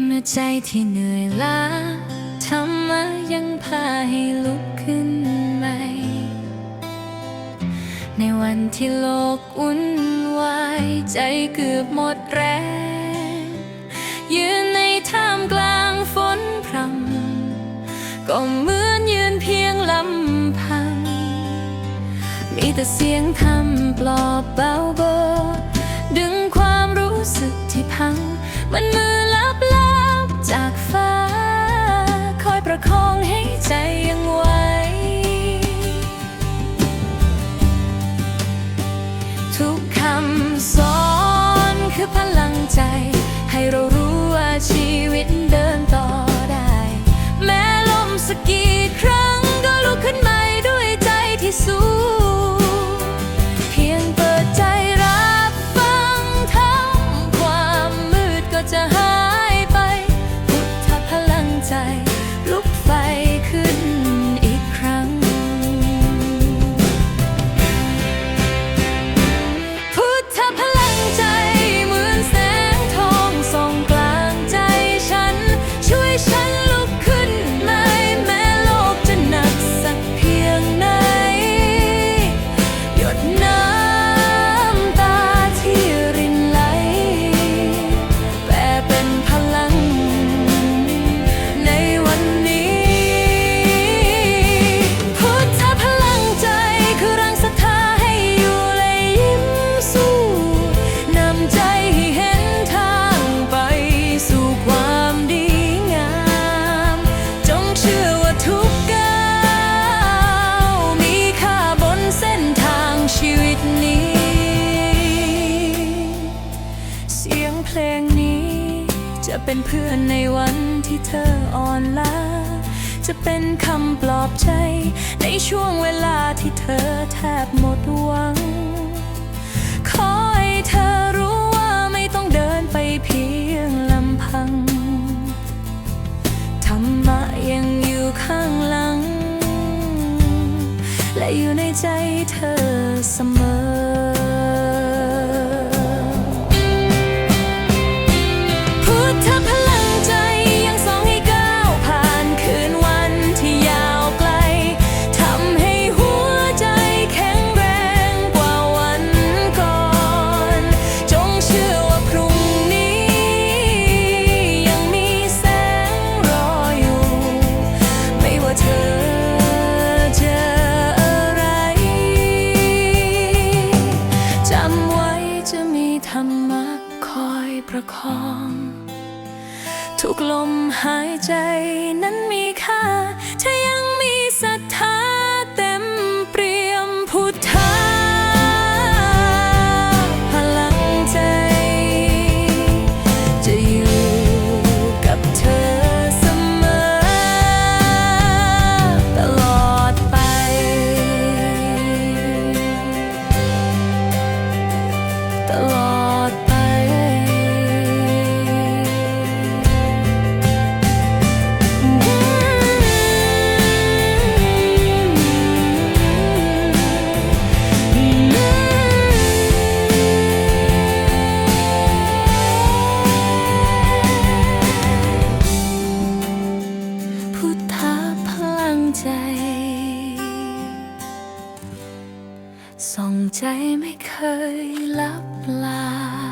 เมื่อใจที่เหนื่อยล้าทำมายังพาให้ลุกขึ้นใหม่ ในวันที่โลกวุ่นวายใจเกือบหมดแรงยืนในท่ามกลางฝนพรำก็เหมือนยืนเพียงลำพัง มีแต่เสียงคำปลอบเบาเบอดึงความรู้สึกที่พังมันมือ ทุกคำสอนคือพลังใจ ให้เรารู้ว่าชีวิตเดินต่อได้ แม้ลมสกกี่ครั้งก็ลุกขึ้นใหม่ด้วยใจที่สู้เพียงเปิดใจรับฟังทั้งความมืดก็จะหายไป พุทธพลังใจ จะเป็นเพื่อนในวันที่เธออ่อนล้า จะเป็นคำปลอบใจ ในช่วงเวลาที่เธอแทบหมดหวัง ขอให้เธอรู้ว่าไม่ต้องเดินไปเพียงลำพัง ธรรมะยังอยู่ข้างหลัง และอยู่ในใจเธอเสมอ รรมะคอยประคอง ทุกลมหายใจนั้นมีค่า ส่องใจไม่เคยลับลา